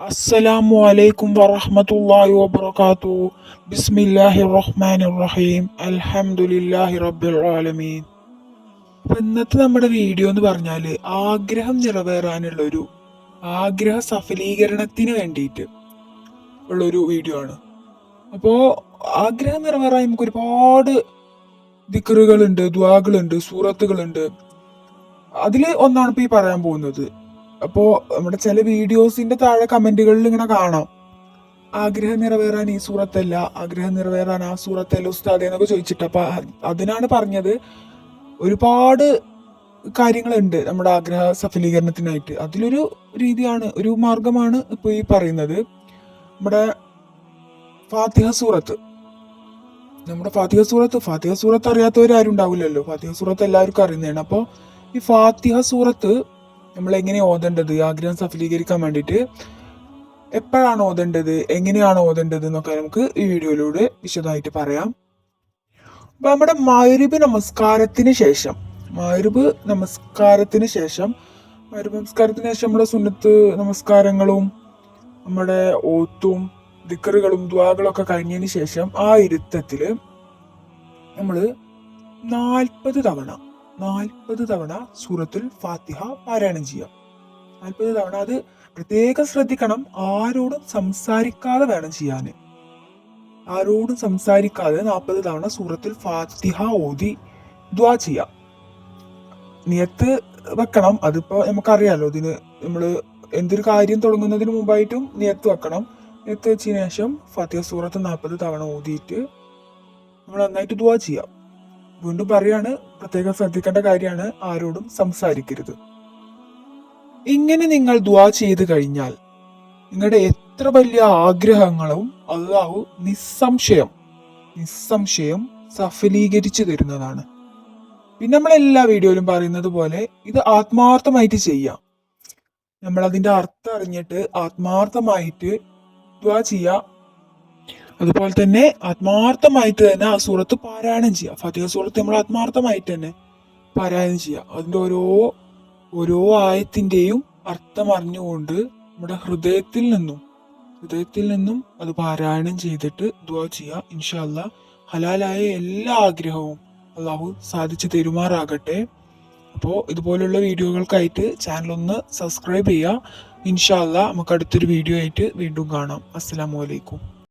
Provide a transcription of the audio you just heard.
അസ്സലാമു അലൈക്കും വറഹ്മത്തുള്ളാഹി വബറകാതുഹു ബിസ്മില്ലാഹിർ റഹ്മാനിർ റഹീം അൽഹംദുലില്ലാഹി റബ്ബിൽ ആലമീൻ. അപ്പൊ ഇന്നത്തെ നമ്മുടെ വീഡിയോ എന്ന് പറഞ്ഞാൽ ആഗ്രഹം നിറവേറാനുള്ള ഒരു ആഗ്രഹ സഫലീകരണത്തിന് വേണ്ടിയിട്ട് ഉള്ളൊരു വീഡിയോ ആണ്. അപ്പോൾ ആഗ്രഹം നിറവേറാൻ നമുക്ക് ഒരുപാട് ദിക്കറുകളുണ്ട് ദ്വാകളുണ്ട് സൂറത്തുകളുണ്ട്. അതിൽ ഒന്നാണ് ഇപ്പോൾ ഈ പറയാൻ പോകുന്നത്. അപ്പോൾ നമ്മുടെ ചില വീഡിയോസിന്റെ താഴെ കമന്റുകളിൽ ഇങ്ങനെ കാണാം. ആഗ്രഹം നിറവേറാൻ ഈ സൂറത്തല്ല ആഗ്രഹം നിറവേറാൻ ആ സൂറത്തല്ല ഉസ്താദ് എന്നൊക്കെ ചോദിച്ചിട്ട് അപ്പൊ അതിനാണ് പറഞ്ഞത്. ഒരുപാട് കാര്യങ്ങളുണ്ട് നമ്മുടെ ആഗ്രഹ സഫലീകരണത്തിനായിട്ട്. അതിലൊരു രീതിയാണ് ഒരു മാർഗമാണ് ഇപ്പൊ ഈ പറയുന്നത്. നമ്മുടെ ഫാത്തിഹ സൂറത്ത്. നമ്മുടെ ഫാത്തിഹ സൂറത്ത് ഫാത്തിഹ സൂറത്ത് അറിയാത്തവരാരും ഉണ്ടാവില്ലല്ലോ. ഫാത്തിഹ സൂറത്ത് എല്ലാവർക്കും അറിയുന്നതാണ്. അപ്പോൾ ഈ ഫാത്തിഹ സൂറത്ത് നമ്മൾ എങ്ങനെ ഓതേണ്ടത്? ആഗ്രഹം സഫലീകരിക്കാൻ വേണ്ടിയിട്ട് എപ്പോഴാണ് ഓതേണ്ടത്? എങ്ങനെയാണ് ഓതേണ്ടത് എന്നൊക്കെ നമുക്ക് ഈ വീഡിയോയിലൂടെ വിശദമായിട്ട് പറയാം. അപ്പം നമ്മുടെ മരുബ് നമസ്കാരത്തിന് ശേഷം മരുബ് നമസ്കാരത്തിന് ശേഷം മരുബ് നമസ്കാരത്തിന് ശേഷം നമ്മുടെ സുന്നത്ത് നമസ്കാരങ്ങളും നമ്മുടെ ഓത്തും ദിക്കറുകളും ദ്വാകളൊക്കെ കഴിഞ്ഞതിന് ശേഷം ആ ഇരുത്തത്തിൽ നമ്മൾ നാൽപ്പത് തവണ നാൽപ്പത് തവണ സൂറത്തുൽ ഫാത്തിഹ പാരായണം ചെയ്യാം. നാൽപ്പത് തവണ അത് പ്രത്യേകം ശ്രദ്ധിക്കണം ആരോടും സംസാരിക്കാതെ വേണം ചെയ്യാൻ. ആരോടും സംസാരിക്കാതെ നാൽപ്പത് തവണ സൂറത്തുൽ ഫാത്തിഹ ഓതി ദ്വാ ചെയ്യാം. നിയത്ത് വെക്കണം അതിപ്പോ നമുക്കറിയാലോ ഇതിന് നമ്മൾ എന്തൊരു കാര്യം തുടങ്ങുന്നതിന് മുമ്പായിട്ടും നിയത്ത് വെക്കണം. നിയത്ത് വെച്ചതിന് ശേഷം ഫാത്തിഹ സൂറത്ത് നാൽപ്പത് തവണ ഓതിയിട്ട് നമ്മൾ നന്നായിട്ട് ദ്വാ ചെയ്യാം. വീണ്ടും പറയാണ് പ്രത്യേകം ശ്രദ്ധിക്കേണ്ട കാര്യമാണ് ആരോടും സംസാരിക്കരുത്. ഇങ്ങനെ നിങ്ങൾ ദ്വാ ചെയ്ത് കഴിഞ്ഞാൽ നിങ്ങളുടെ എത്ര വലിയ ആഗ്രഹങ്ങളും അള്ളാഹു നിസ്സംശയം നിസ്സംശയം സഫലീകരിച്ചു തരുന്നതാണ്. പിന്നെ നമ്മൾ എല്ലാ വീഡിയോയിലും പറയുന്നത് പോലെ ഇത് ആത്മാർത്ഥമായിട്ട് ചെയ്യാം. നമ്മൾ അതിന്റെ അർത്ഥം അറിഞ്ഞിട്ട് ആത്മാർത്ഥമായിട്ട് ദ്വാ ചെയ്യാം അതുപോലെ തന്നെ ആത്മാർത്ഥമായിട്ട് തന്നെ ആ സൂറത്ത് പാരായണം ചെയ്യുക. ഫതിഹ സൂറത്ത് നമ്മൾ ആത്മാർത്ഥമായിട്ട് തന്നെ പാരായണം ചെയ്യുക. അതിന്റെ ഓരോ ഓരോ ആയത്തിന്റെയും അർത്ഥം അറിഞ്ഞുകൊണ്ട് നമ്മുടെ ഹൃദയത്തിൽ നിന്നും ഹൃദയത്തിൽ നിന്നും അത് പാരായണം ചെയ്തിട്ട് ദുവാ ചെയ്യുക. ഇൻഷാല്ല ഹലാലായ എല്ലാ ആഗ്രഹവും അള്ളാഹു സാധിച്ചു തരുമാറാകട്ടെ. അപ്പോൾ ഇതുപോലുള്ള വീഡിയോകൾക്കായിട്ട് ചാനലൊന്ന് സബ്സ്ക്രൈബ് ചെയ്യുക. ഇൻഷാല്ല നമുക്ക് അടുത്തൊരു വീഡിയോ ആയിട്ട് വീണ്ടും കാണാം. അസ്സാം അലൈക്കും.